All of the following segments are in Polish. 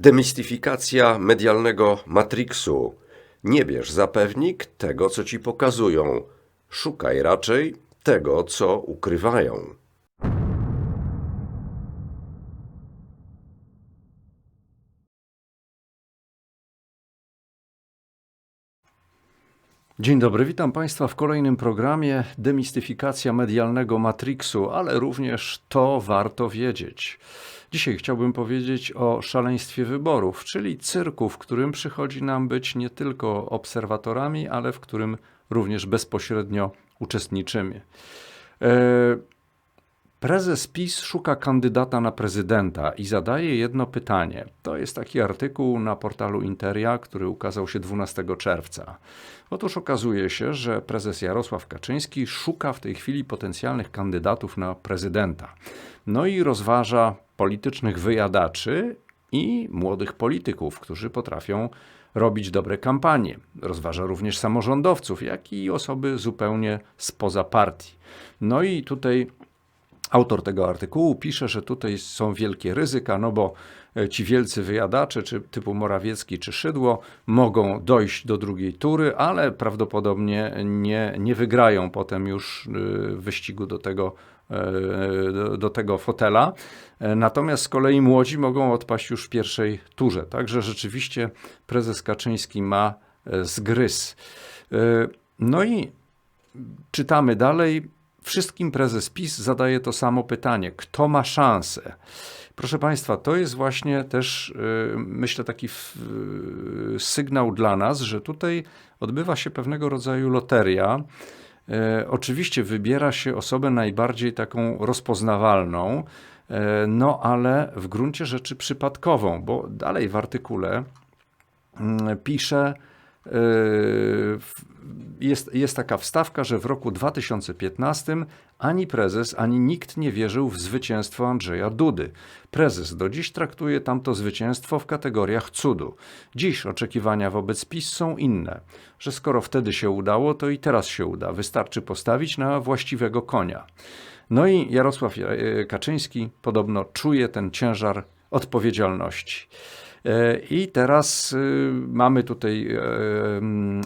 Demistyfikacja medialnego matriksu. Nie bierz za pewnik tego, co ci pokazują. Szukaj raczej tego, co ukrywają. Dzień dobry, witam Państwa w kolejnym programie Demistyfikacja medialnego Matrixu, ale również to warto wiedzieć. Dzisiaj chciałbym powiedzieć o szaleństwie wyborów, czyli cyrku, w którym przychodzi nam być nie tylko obserwatorami, ale w którym również bezpośrednio uczestniczymy. E, Prezes PiS szuka kandydata na prezydenta i zadaje jedno pytanie. To jest taki artykuł na portalu Interia, który ukazał się 12 czerwca. Otóż okazuje się, że prezes Jarosław Kaczyński szuka w tej chwili potencjalnych kandydatów na prezydenta. No i rozważa politycznych wyjadaczy i młodych polityków, którzy potrafią robić dobre kampanie. Rozważa również samorządowców, jak i osoby zupełnie spoza partii. No i tutaj Autor tego artykułu pisze, że tutaj są wielkie ryzyka, no bo e, ci wielcy wyjadacze, czy typu Morawiecki czy Szydło, mogą dojść do drugiej tury, ale prawdopodobnie nie, nie wygrają potem już e, wyścigu do tego, do, do tego fotela. Natomiast z kolei młodzi mogą odpaść już w pierwszej turze. Także rzeczywiście prezes Kaczyński ma zgryz. No i czytamy dalej wszystkim prezes PiS zadaje to samo pytanie: kto ma szansę? Proszę Państwa, to jest właśnie też, myślę, taki sygnał dla nas, że tutaj odbywa się pewnego rodzaju loteria. Y, oczywiście wybiera się osobę najbardziej taką rozpoznawalną, no ale w gruncie rzeczy przypadkową, bo dalej w artykule mm, pisze, jest, jest taka wstawka, że w roku 2015 ani prezes, ani nikt nie wierzył w zwycięstwo Andrzeja Dudy. Prezes do dziś traktuje tamto zwycięstwo w kategoriach cudu. Dziś oczekiwania wobec PiS są inne, że skoro wtedy się udało, to i teraz się uda. Wystarczy postawić na właściwego konia. No i Jarosław e, Kaczyński podobno czuje ten ciężar odpowiedzialności. E, I teraz y, mamy tutaj, e,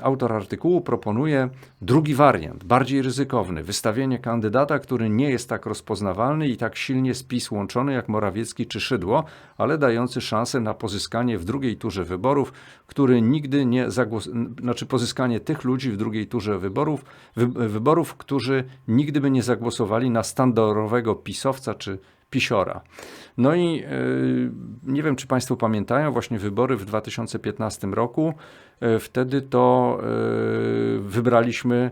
autor artykułu proponuje drugi wariant, bardziej ryzykowny. Wystawienie kandydata, który nie jest tak rozpoznawalny i tak silnie spis łączony jak Morawiecki czy Szydło, ale dający szansę na pozyskanie w drugiej turze wyborów, który nigdy nie zagłosuje, znaczy pozyskanie tych ludzi w drugiej turze wyborów, wy, wyborów, którzy nigdy by nie zagłosowali na standardowego pisowca czy pisiora. No i e, nie wiem, czy Państwo pamiętają właśnie wybory w 2015 roku. E, wtedy to e, wybraliśmy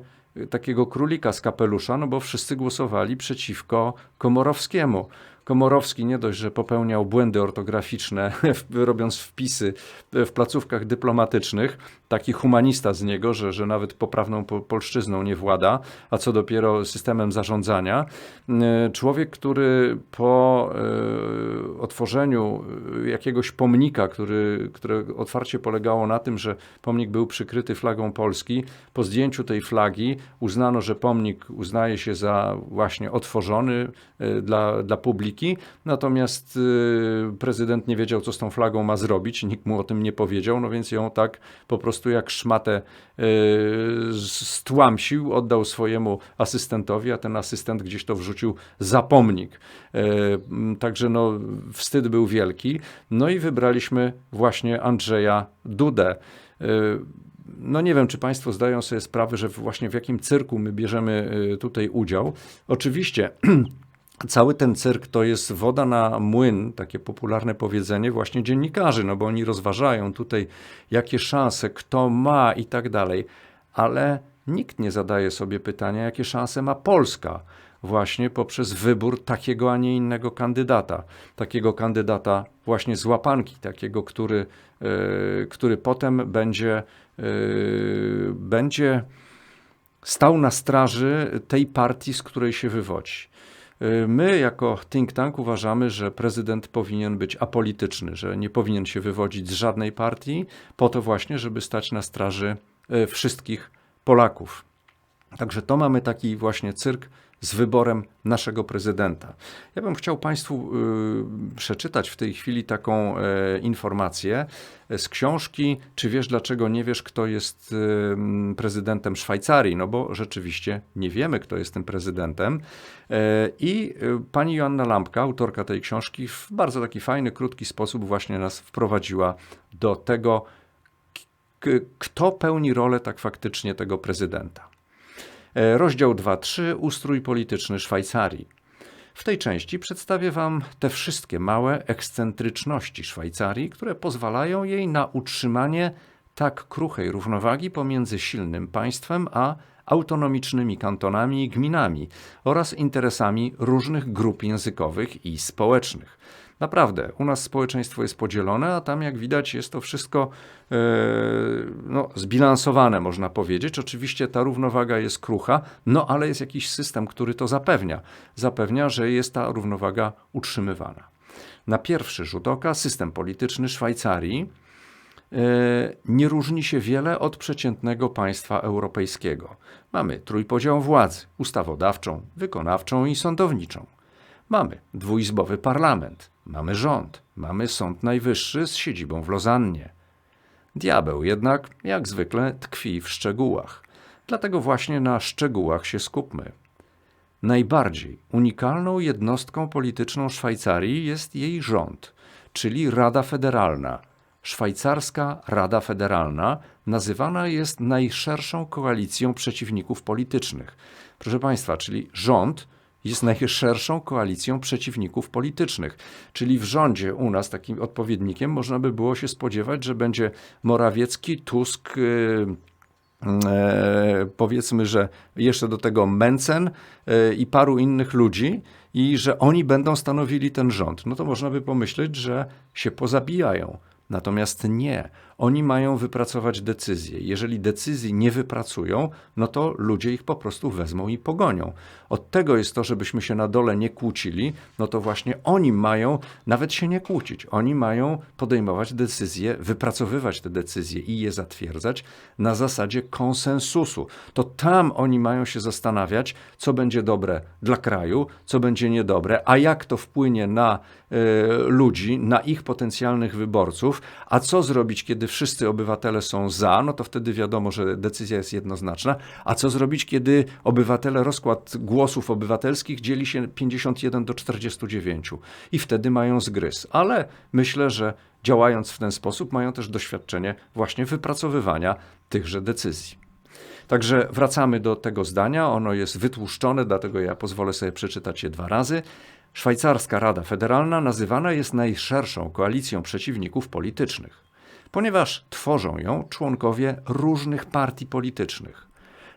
takiego królika z kapelusza, no bo wszyscy głosowali przeciwko Komorowskiemu. Komorowski nie dość, że popełniał błędy ortograficzne, robiąc wpisy w placówkach dyplomatycznych, taki humanista z niego, że, że nawet poprawną polszczyzną nie włada, a co dopiero systemem zarządzania. E, człowiek, który po e, otworzeniu jakiegoś pomnika, który, które otwarcie polegało na tym, że pomnik był przykryty flagą Polski, po zdjęciu tej flagi uznano, że pomnik uznaje się za właśnie otworzony e, dla, dla publiki, natomiast y, prezydent nie wiedział, co z tą flagą ma zrobić, nikt mu o tym nie powiedział, no więc ją tak po prostu jak szmatę y, stłamsił, oddał swojemu asystentowi, a ten asystent gdzieś to wrzucił za pomnik. Y, także no, wstyd był wielki. No i wybraliśmy właśnie Andrzeja Dudę no nie wiem, czy Państwo zdają sobie sprawę, że właśnie w jakim cyrku my bierzemy tutaj udział. Oczywiście cały ten cyrk to jest woda na młyn, takie popularne powiedzenie właśnie dziennikarzy, no bo oni rozważają tutaj, jakie szanse, kto ma i tak dalej, ale nikt nie zadaje sobie pytania, jakie szanse ma Polska właśnie poprzez wybór takiego, a nie innego kandydata. Takiego kandydata właśnie z łapanki, takiego, który, yy, który potem będzie, yy, będzie stał na straży tej partii, z której się wywodzi. My, jako think tank, uważamy, że prezydent powinien być apolityczny, że nie powinien się wywodzić z żadnej partii, po to właśnie, żeby stać na straży e, wszystkich Polaków. Także to mamy taki właśnie cyrk z wyborem naszego prezydenta. Ja bym chciał Państwu y, przeczytać w tej chwili taką e, informację z książki Czy wiesz, dlaczego nie wiesz, kto jest y, prezydentem Szwajcarii? No bo rzeczywiście nie wiemy, kto jest tym prezydentem. E, I y, pani Joanna Lampka, autorka tej książki, w bardzo taki fajny, krótki sposób właśnie nas wprowadziła do tego, kto pełni rolę tak faktycznie tego prezydenta. E, Rozdział 2.3 Ustrój polityczny Szwajcarii. W tej części przedstawię Wam te wszystkie małe ekscentryczności Szwajcarii, które pozwalają jej na utrzymanie tak kruchej równowagi pomiędzy silnym państwem a autonomicznymi kantonami i gminami oraz interesami różnych grup językowych i społecznych. Naprawdę, u nas społeczeństwo jest podzielone, a tam jak widać jest to wszystko e, no, zbilansowane, można powiedzieć. Oczywiście ta równowaga jest krucha, no ale jest jakiś system, który to zapewnia. Zapewnia, że jest ta równowaga utrzymywana. Na pierwszy rzut oka system polityczny Szwajcarii e, nie różni się wiele od przeciętnego państwa europejskiego. Mamy trójpodział władzy ustawodawczą, wykonawczą i sądowniczą. Mamy dwuizbowy parlament, mamy rząd, mamy Sąd Najwyższy z siedzibą w Lozannie. Diabeł jednak, jak zwykle, tkwi w szczegółach. Dlatego właśnie na szczegółach się skupmy. Najbardziej unikalną jednostką polityczną Szwajcarii jest jej rząd, czyli Rada Federalna. Szwajcarska Rada Federalna nazywana jest najszerszą koalicją przeciwników politycznych. Proszę Państwa, czyli rząd jest najszerszą koalicją przeciwników politycznych. Czyli w rządzie u nas takim odpowiednikiem można by było się spodziewać, że będzie Morawiecki, Tusk, yy, powiedzmy, że jeszcze do tego Mencen e, i paru innych ludzi, i że oni będą stanowili ten rząd. No to można by pomyśleć, że się pozabijają. Natomiast nie. Oni mają wypracować decyzje. Jeżeli decyzji nie wypracują, no to ludzie ich po prostu wezmą i pogonią. Od tego jest to, żebyśmy się na dole nie kłócili, no to właśnie oni mają nawet się nie kłócić. Oni mają podejmować decyzje, wypracowywać te decyzje i je zatwierdzać na zasadzie konsensusu. To tam oni mają się zastanawiać, co będzie dobre dla kraju, co będzie niedobre, a jak to wpłynie na y, ludzi, na ich potencjalnych wyborców, a co zrobić, kiedy wszyscy obywatele są za, no to wtedy wiadomo, że decyzja jest jednoznaczna. A co zrobić, kiedy obywatele, rozkład głosów obywatelskich dzieli się 51 do 49 i wtedy mają zgryz. Ale myślę, że działając w ten sposób mają też doświadczenie właśnie wypracowywania tychże decyzji. Także wracamy do tego zdania. Ono jest wytłuszczone, dlatego ja pozwolę sobie przeczytać je dwa razy. Szwajcarska Rada Federalna nazywana jest najszerszą koalicją przeciwników politycznych, ponieważ tworzą ją członkowie różnych partii politycznych.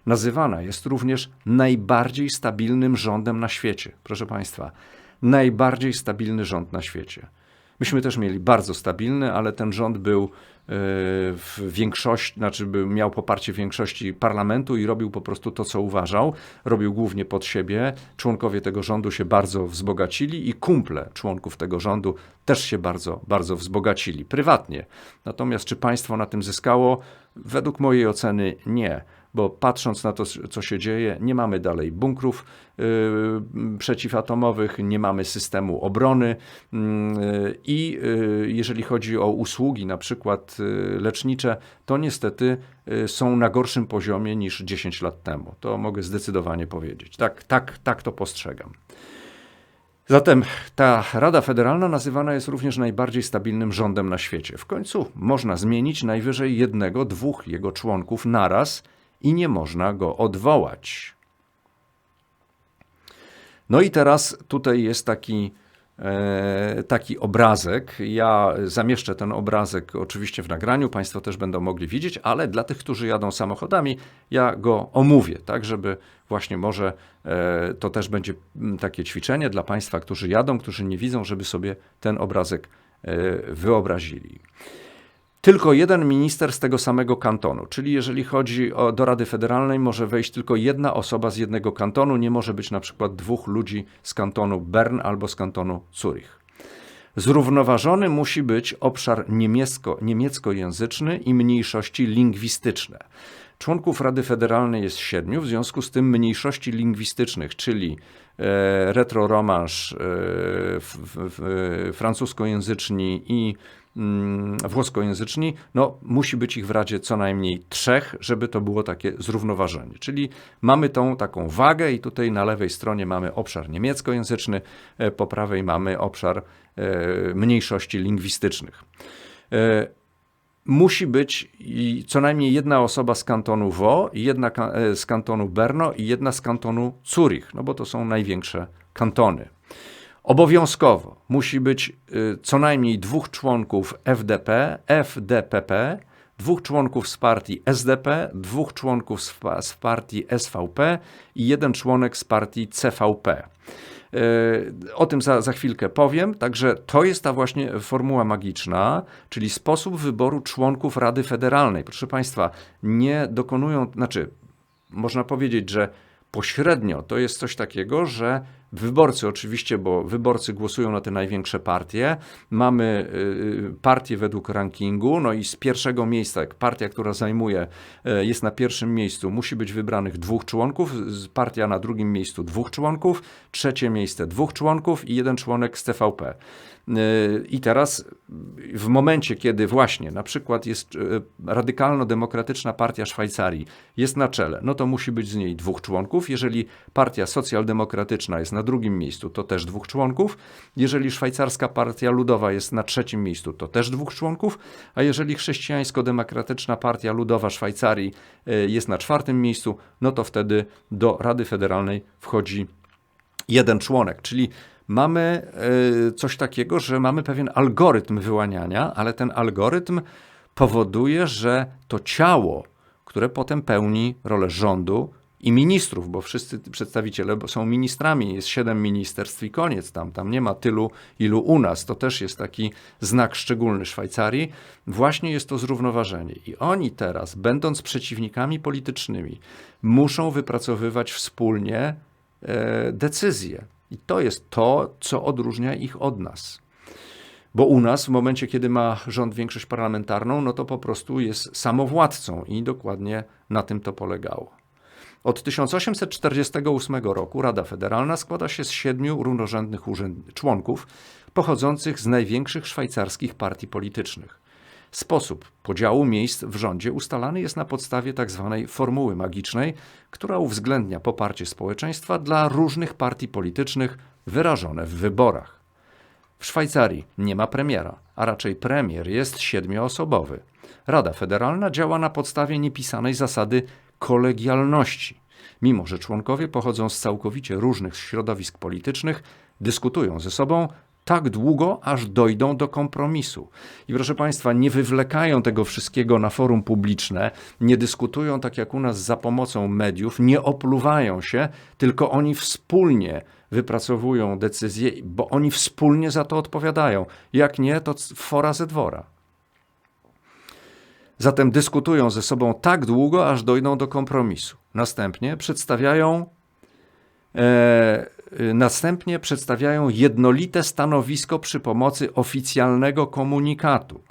Nazywana jest również najbardziej stabilnym rządem na świecie. Proszę Państwa, najbardziej stabilny rząd na świecie. Myśmy też mieli bardzo stabilny, ale ten rząd był w większości, znaczy był, miał poparcie większości parlamentu i robił po prostu to, co uważał. Robił głównie pod siebie. Członkowie tego rządu się bardzo wzbogacili i kumple członków tego rządu też się bardzo, bardzo wzbogacili prywatnie. Natomiast czy państwo na tym zyskało? Według mojej oceny nie bo patrząc na to, co się dzieje, nie mamy dalej bunkrów y, przeciwatomowych, nie mamy systemu obrony y, i y, jeżeli chodzi o usługi, na przykład lecznicze, to niestety są na gorszym poziomie niż 10 lat temu. To mogę zdecydowanie powiedzieć. Tak, tak, tak to postrzegam. Zatem ta Rada Federalna nazywana jest również najbardziej stabilnym rządem na świecie. W końcu można zmienić najwyżej jednego, dwóch jego członków naraz i nie można go odwołać. No i teraz tutaj jest taki, e, taki obrazek. Ja zamieszczę ten obrazek oczywiście w nagraniu, Państwo też będą mogli widzieć, ale dla tych, którzy jadą samochodami, ja go omówię, tak żeby właśnie może e, to też będzie takie ćwiczenie dla Państwa, którzy jadą, którzy nie widzą, żeby sobie ten obrazek e, wyobrazili tylko jeden minister z tego samego kantonu. Czyli jeżeli chodzi o, do Rady Federalnej, może wejść tylko jedna osoba z jednego kantonu, nie może być na przykład dwóch ludzi z kantonu Bern albo z kantonu Zurich. Zrównoważony musi być obszar niemiecko, niemieckojęzyczny i mniejszości lingwistyczne. Członków Rady Federalnej jest siedmiu, w związku z tym mniejszości lingwistycznych, czyli e, retroromansz, e, francuskojęzyczni i włoskojęzyczni, no musi być ich w Radzie co najmniej trzech, żeby to było takie zrównoważenie. Czyli mamy tą taką wagę i tutaj na lewej stronie mamy obszar niemieckojęzyczny, e, po prawej mamy obszar e, mniejszości lingwistycznych. E, musi być co najmniej jedna osoba z kantonu Wo, jedna z kantonu Berno i jedna z kantonu Zurich, no bo to są największe kantony. Obowiązkowo musi być y, co najmniej dwóch członków FDP, FDPP, dwóch członków z partii SDP, dwóch członków z, pa- z partii SVP i jeden członek z partii CVP. Y, O tym za, za chwilkę powiem. Także to jest ta właśnie formuła magiczna, czyli sposób wyboru członków Rady Federalnej. Proszę Państwa, nie dokonują, znaczy, można powiedzieć, że pośrednio to jest coś takiego, że wyborcy oczywiście, bo wyborcy głosują na te największe partie, mamy y, partię według rankingu, no i z pierwszego miejsca, jak partia, która zajmuje, y, jest na pierwszym miejscu, musi być wybranych dwóch członków, partia na drugim miejscu dwóch członków, trzecie miejsce dwóch członków i jeden członek z TVP. Y, I teraz w momencie, kiedy właśnie na przykład jest y, radykalno-demokratyczna partia Szwajcarii jest na czele, no to musi być z niej dwóch członków. Jeżeli partia socjaldemokratyczna jest na drugim miejscu, to też dwóch członków. Jeżeli szwajcarska partia ludowa jest na trzecim miejscu, to też dwóch członków. A jeżeli chrześcijańsko-demokratyczna partia ludowa Szwajcarii y, jest na czwartym miejscu, no to wtedy do Rady Federalnej wchodzi jeden członek, czyli mamy y, coś takiego, że mamy pewien algorytm wyłaniania, ale ten algorytm powoduje, że to ciało, które potem pełni rolę rządu i ministrów, bo wszyscy przedstawiciele są ministrami, jest siedem ministerstw i koniec tam, tam nie ma tylu, ilu u nas. To też jest taki znak szczególny Szwajcarii. Właśnie jest to zrównoważenie. I oni teraz, będąc przeciwnikami politycznymi, muszą wypracowywać wspólnie e, decyzje. I to jest to, co odróżnia ich od nas. Bo u nas, w momencie, kiedy ma rząd większość parlamentarną, no to po prostu jest samowładcą i dokładnie na tym to polegało. Od 1848 roku Rada Federalna składa się z siedmiu równorzędnych członków pochodzących z największych szwajcarskich partii politycznych. Sposób podziału miejsc w rządzie ustalany jest na podstawie tzw. formuły magicznej, która uwzględnia poparcie społeczeństwa dla różnych partii politycznych wyrażone w wyborach. W Szwajcarii nie ma premiera, a raczej premier jest siedmioosobowy. Rada Federalna działa na podstawie niepisanej zasady kolegialności. Mimo, że członkowie pochodzą z całkowicie różnych środowisk politycznych, dyskutują ze sobą tak długo, aż dojdą do kompromisu. I proszę Państwa, nie wywlekają tego wszystkiego na forum publiczne, nie dyskutują tak jak u nas za pomocą mediów, nie opluwają się, tylko oni wspólnie wypracowują decyzje, bo oni wspólnie za to odpowiadają. Jak nie, to fora ze dwora. Zatem dyskutują ze sobą tak długo, aż dojdą do kompromisu. Następnie przedstawiają E, następnie przedstawiają jednolite stanowisko przy pomocy oficjalnego komunikatu.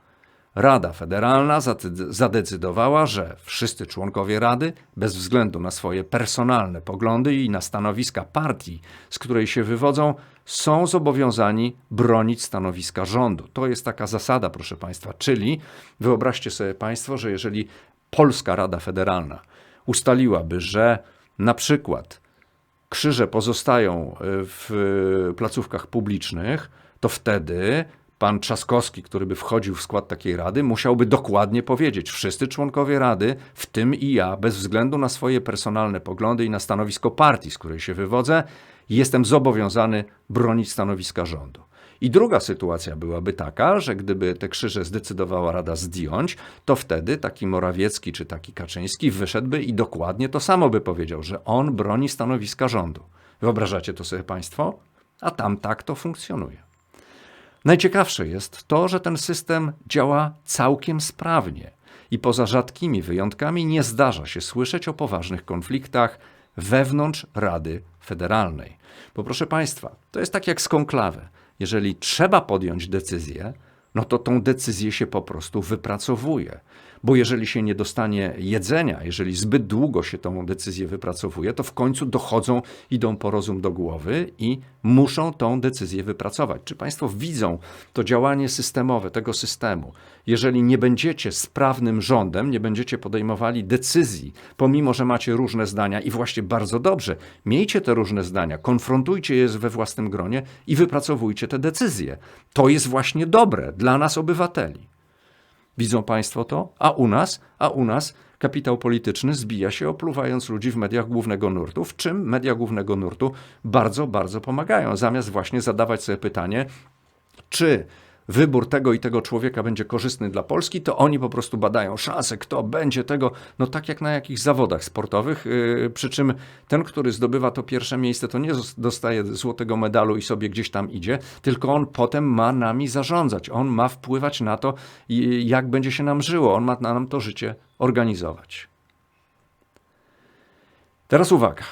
Rada Federalna zade- zadecydowała, że wszyscy członkowie Rady, bez względu na swoje personalne poglądy i na stanowiska partii, z której się wywodzą, są zobowiązani bronić stanowiska rządu. To jest taka zasada, proszę Państwa. Czyli wyobraźcie sobie Państwo, że jeżeli Polska Rada Federalna ustaliłaby, że na przykład krzyże pozostają y, w y, placówkach publicznych, to wtedy pan Trzaskowski, który by wchodził w skład takiej rady, musiałby dokładnie powiedzieć: Wszyscy członkowie rady, w tym i ja, bez względu na swoje personalne poglądy i na stanowisko partii, z której się wywodzę, jestem zobowiązany bronić stanowiska rządu. I druga sytuacja byłaby taka, że gdyby te krzyże zdecydowała Rada zdjąć, to wtedy taki Morawiecki czy taki Kaczyński wyszedłby i dokładnie to samo by powiedział, że on broni stanowiska rządu. Wyobrażacie to sobie Państwo? A tam tak to funkcjonuje. Najciekawsze jest to, że ten system działa całkiem sprawnie i poza rzadkimi wyjątkami nie zdarza się słyszeć o poważnych konfliktach wewnątrz Rady Federalnej. Bo proszę Państwa, to jest tak jak z konklawę. Jeżeli trzeba podjąć decyzję, no to tą decyzję się po prostu wypracowuje. Bo jeżeli się nie dostanie jedzenia, jeżeli zbyt długo się tą decyzję wypracowuje, to w końcu dochodzą, idą po rozum do głowy i muszą tą decyzję wypracować. Czy Państwo widzą to działanie systemowe tego systemu? Jeżeli nie będziecie sprawnym rządem, nie będziecie podejmowali decyzji, pomimo że macie różne zdania i właśnie bardzo dobrze, miejcie te różne zdania, konfrontujcie je we własnym gronie i wypracowujcie te decyzje. To jest właśnie dobre dla nas, obywateli. Widzą Państwo to? A u nas? A u nas kapitał polityczny zbija się, opluwając ludzi w mediach głównego nurtu, w czym media głównego nurtu bardzo, bardzo pomagają. Zamiast właśnie zadawać sobie pytanie, czy wybór tego i tego człowieka będzie korzystny dla Polski, to oni po prostu badają szanse, kto będzie tego, no tak jak na jakichś zawodach sportowych, yy, przy czym ten, który zdobywa to pierwsze miejsce, to nie dostaje złotego medalu i sobie gdzieś tam idzie, tylko on potem ma nami zarządzać, on ma wpływać na to, i- jak będzie się nam żyło, on ma na nam to życie organizować. Teraz uwaga.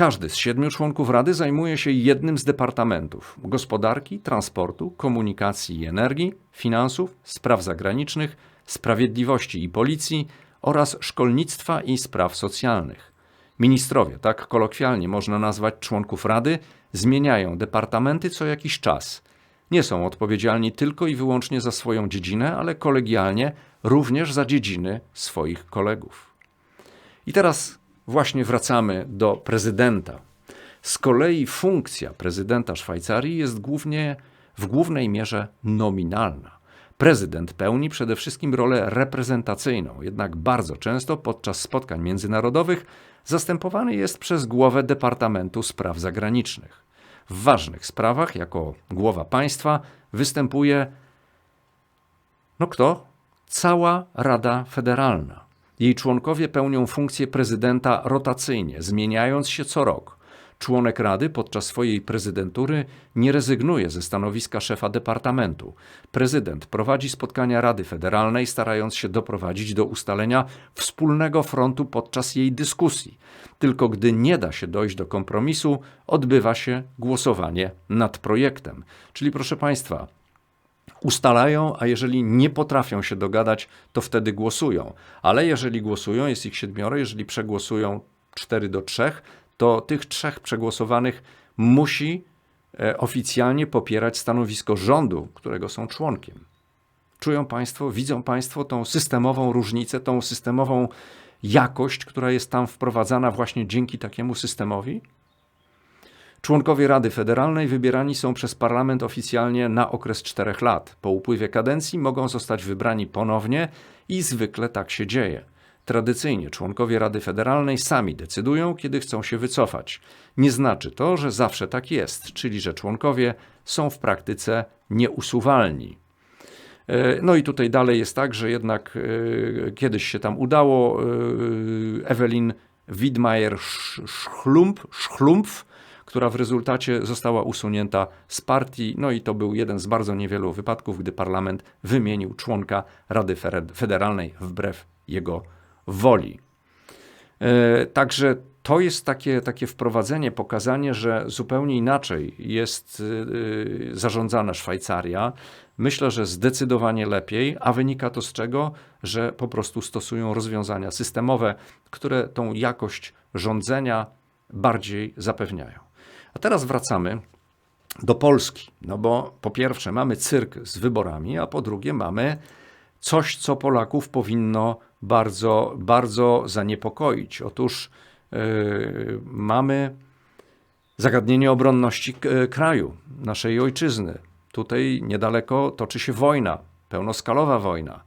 Każdy z siedmiu członków Rady zajmuje się jednym z departamentów gospodarki, transportu, komunikacji i energii, finansów, spraw zagranicznych, sprawiedliwości i policji oraz szkolnictwa i spraw socjalnych. Ministrowie, tak kolokwialnie można nazwać członków Rady, zmieniają departamenty co jakiś czas. Nie są odpowiedzialni tylko i wyłącznie za swoją dziedzinę, ale kolegialnie również za dziedziny swoich kolegów. I teraz właśnie wracamy do prezydenta. Z kolei funkcja prezydenta Szwajcarii jest głównie, w głównej mierze nominalna. Prezydent pełni przede wszystkim rolę reprezentacyjną, jednak bardzo często podczas spotkań międzynarodowych zastępowany jest przez głowę Departamentu Spraw Zagranicznych. W ważnych sprawach, jako głowa państwa, występuje no kto? Cała Rada Federalna. Jej członkowie pełnią funkcję prezydenta rotacyjnie, zmieniając się co rok. Członek Rady podczas swojej prezydentury nie rezygnuje ze stanowiska szefa departamentu. Prezydent prowadzi spotkania Rady Federalnej, starając się doprowadzić do ustalenia wspólnego frontu podczas jej dyskusji. Tylko gdy nie da się dojść do kompromisu, odbywa się głosowanie nad projektem. Czyli proszę Państwa, ustalają, a jeżeli nie potrafią się dogadać, to wtedy głosują. Ale jeżeli głosują, jest ich siedmioro, jeżeli przegłosują 4 do 3, to tych trzech przegłosowanych musi e, oficjalnie popierać stanowisko rządu, którego są członkiem. Czują Państwo, widzą Państwo tą systemową różnicę, tą systemową jakość, która jest tam wprowadzana właśnie dzięki takiemu systemowi? Członkowie Rady Federalnej wybierani są przez parlament oficjalnie na okres czterech lat. Po upływie kadencji mogą zostać wybrani ponownie i zwykle tak się dzieje. Tradycyjnie członkowie Rady Federalnej sami decydują, kiedy chcą się wycofać. Nie znaczy to, że zawsze tak jest, czyli że członkowie są w praktyce nieusuwalni. E, No i tutaj dalej jest tak, że jednak e, kiedyś się tam udało. e, Ewelin Widmajer-Schlumpf, Schlumpf, która w rezultacie została usunięta z partii. No i to był jeden z bardzo niewielu wypadków, gdy parlament wymienił członka Rady Federalnej wbrew jego woli. E, Także to jest takie, takie wprowadzenie, pokazanie, że zupełnie inaczej jest y, zarządzana Szwajcaria. Myślę, że zdecydowanie lepiej, a wynika to z czego? Że po prostu stosują rozwiązania systemowe, które tą jakość rządzenia bardziej zapewniają. A teraz wracamy do Polski. No bo po pierwsze mamy cyrk z wyborami, a po drugie mamy coś, co Polaków powinno bardzo, bardzo zaniepokoić. Otóż yy, mamy zagadnienie obronności k- kraju, naszej ojczyzny. Tutaj niedaleko toczy się wojna, pełnoskalowa wojna.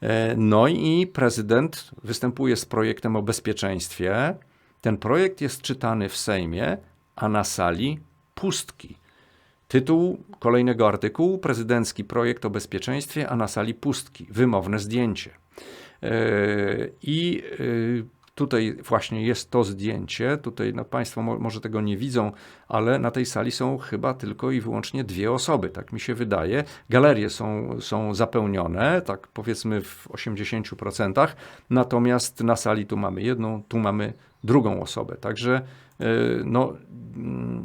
E, No i prezydent występuje z projektem o bezpieczeństwie. Ten projekt jest czytany w Sejmie, a na sali pustki. Tytuł kolejnego artykułu: Prezydencki projekt o bezpieczeństwie, a na sali pustki. Wymowne zdjęcie. E, I e, tutaj właśnie jest to zdjęcie. Tutaj no, Państwo mo- może tego nie widzą, ale na tej sali są chyba tylko i wyłącznie dwie osoby, tak mi się wydaje. Galerie są, są zapełnione, tak powiedzmy w 80%, natomiast na sali tu mamy jedną, tu mamy drugą osobę. Także no, mm,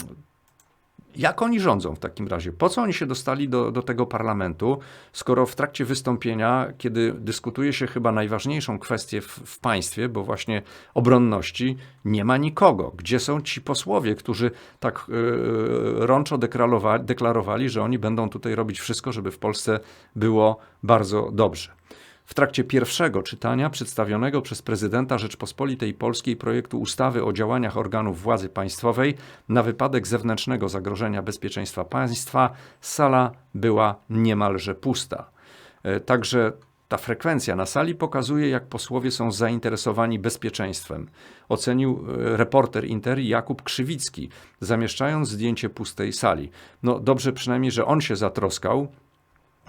Jak oni rządzą w takim razie? Po co oni się dostali do, do tego parlamentu, skoro w trakcie wystąpienia, kiedy dyskutuje się chyba najważniejszą kwestię w, w państwie, bo właśnie obronności, nie ma nikogo? Gdzie są ci posłowie, którzy tak yy, rączo deklarowali, deklarowali, że oni będą tutaj robić wszystko, żeby w Polsce było bardzo dobrze? W trakcie pierwszego czytania przedstawionego przez prezydenta Rzeczpospolitej Polskiej projektu ustawy o działaniach organów władzy państwowej na wypadek zewnętrznego zagrożenia bezpieczeństwa państwa sala była niemalże pusta. E, Także ta frekwencja na sali pokazuje, jak posłowie są zainteresowani bezpieczeństwem. Ocenił e, reporter Inter Jakub Krzywicki, zamieszczając zdjęcie pustej sali. No dobrze przynajmniej, że on się zatroskał,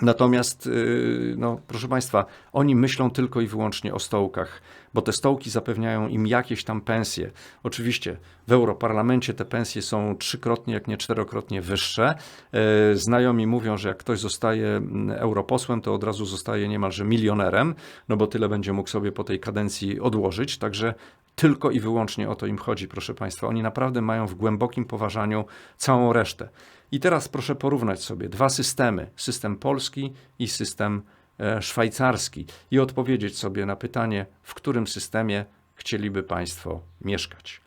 Natomiast, yy, no, proszę Państwa, oni myślą tylko i wyłącznie o stołkach, bo te stołki zapewniają im jakieś tam pensje. Oczywiście w Europarlamencie te pensje są trzykrotnie, jak nie czterokrotnie wyższe. Yy, Znajomi mówią, że jak ktoś zostaje mm, europosłem, to od razu zostaje niemalże milionerem, no bo tyle będzie mógł sobie po tej kadencji odłożyć. Także tylko i wyłącznie o to im chodzi, proszę Państwa. Oni naprawdę mają w głębokim poważaniu całą resztę. I teraz proszę porównać sobie dwa systemy: system polski i system e, szwajcarski, i odpowiedzieć sobie na pytanie, w którym systemie chcieliby Państwo mieszkać.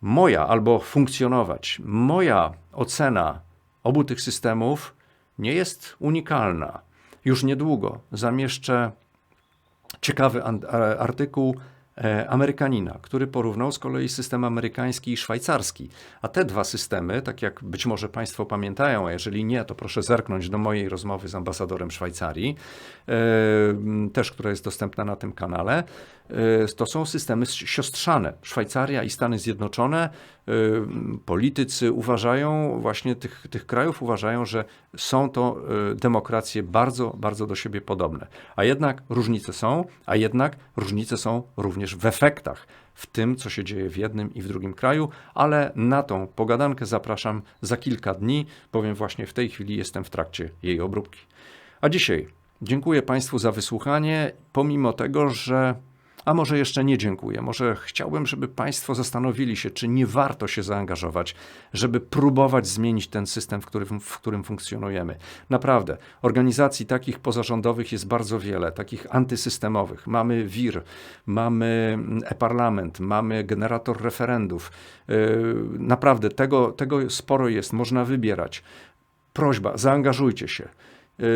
Moja albo funkcjonować, moja ocena obu tych systemów nie jest unikalna. Już niedługo zamieszczę ciekawy a- artykuł e, Amerykanina, który porównał z kolei system amerykański i szwajcarski. A te dwa systemy, tak jak być może Państwo pamiętają, a jeżeli nie, to proszę zerknąć do mojej rozmowy z ambasadorem Szwajcarii, e, też która jest dostępna na tym kanale, e, to są systemy siostrzane. Szwajcaria i Stany Zjednoczone, e, politycy uważają, właśnie tych, tych krajów uważają, że są to e, demokracje bardzo, bardzo do siebie podobne. A jednak różnice są, a jednak różnice są również w efektach, w tym, co się dzieje w jednym i w drugim kraju, ale na tą pogadankę zapraszam za kilka dni, bowiem właśnie w tej chwili jestem w trakcie jej obróbki. A dzisiaj dziękuję Państwu za wysłuchanie, pomimo tego, że a może jeszcze nie dziękuję. Może chciałbym, żeby Państwo zastanowili się, czy nie warto się zaangażować, żeby próbować zmienić ten system, w którym, w którym funkcjonujemy. Naprawdę, organizacji takich pozarządowych jest bardzo wiele, takich antysystemowych. Mamy WIR, mamy mm, e-parlament, mamy generator referendów. Yy, Naprawdę, tego, tego sporo jest, można wybierać. Prośba, zaangażujcie się. Yy,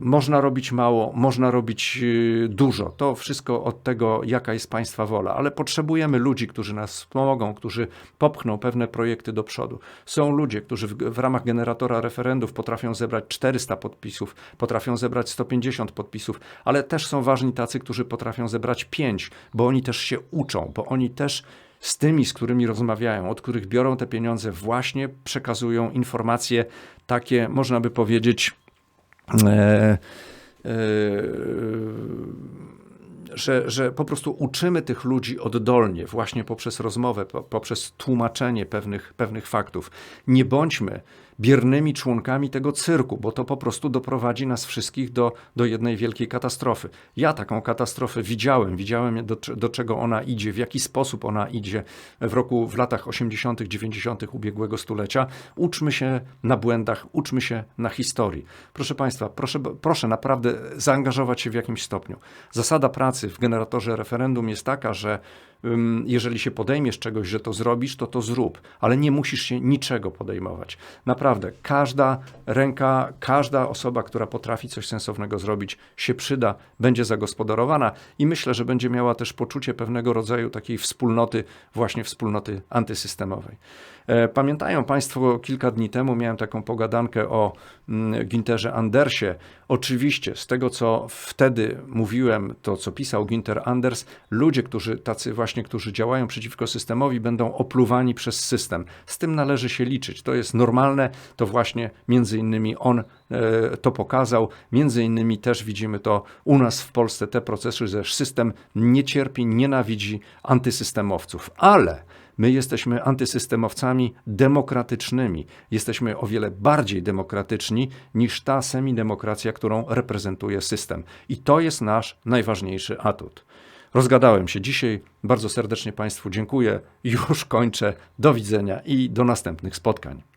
Można robić mało, można robić yy, dużo. To wszystko od tego, jaka jest Państwa wola, ale potrzebujemy ludzi, którzy nas pomogą, którzy popchną pewne projekty do przodu. Są ludzie, którzy w, w ramach generatora referendów potrafią zebrać 400 podpisów, potrafią zebrać 150 podpisów, ale też są ważni tacy, którzy potrafią zebrać 5, bo oni też się uczą, bo oni też z tymi, z którymi rozmawiają, od których biorą te pieniądze, właśnie przekazują informacje takie, można by powiedzieć, że, że po prostu uczymy tych ludzi oddolnie, właśnie poprzez rozmowę, po, poprzez tłumaczenie pewnych, pewnych faktów. Nie bądźmy biernymi członkami tego cyrku, bo to po prostu doprowadzi nas wszystkich do, do jednej wielkiej katastrofy. Ja taką katastrofę widziałem, widziałem do, do czego ona idzie, w jaki sposób ona idzie w roku, w latach 80., 90. ubiegłego stulecia. Uczmy się na błędach, uczmy się na historii. Proszę Państwa, proszę, proszę naprawdę zaangażować się w jakimś stopniu. Zasada pracy w generatorze referendum jest taka, że jeżeli się podejmiesz czegoś, że to zrobisz, to to zrób, ale nie musisz się niczego podejmować. Naprawdę, każda ręka, każda osoba, która potrafi coś sensownego zrobić, się przyda, będzie zagospodarowana i myślę, że będzie miała też poczucie pewnego rodzaju takiej wspólnoty, właśnie wspólnoty antysystemowej. E, Pamiętają Państwo, kilka dni temu miałem taką pogadankę o mm, Ginterze Andersie. Oczywiście, z tego co wtedy mówiłem, to co pisał Ginter Anders, ludzie, którzy tacy właśnie, którzy działają przeciwko systemowi, będą opluwani przez system. Z tym należy się liczyć. To jest normalne, to właśnie między innymi on e, to pokazał. Między innymi też widzimy to u nas w Polsce, te procesy, że system nie cierpi, nienawidzi antysystemowców. Ale My jesteśmy antysystemowcami demokratycznymi. Jesteśmy o wiele bardziej demokratyczni niż ta semidemokracja, którą reprezentuje system. I to jest nasz najważniejszy atut. Rozgadałem się dzisiaj. Bardzo serdecznie Państwu dziękuję. Już kończę. Do widzenia i do następnych spotkań.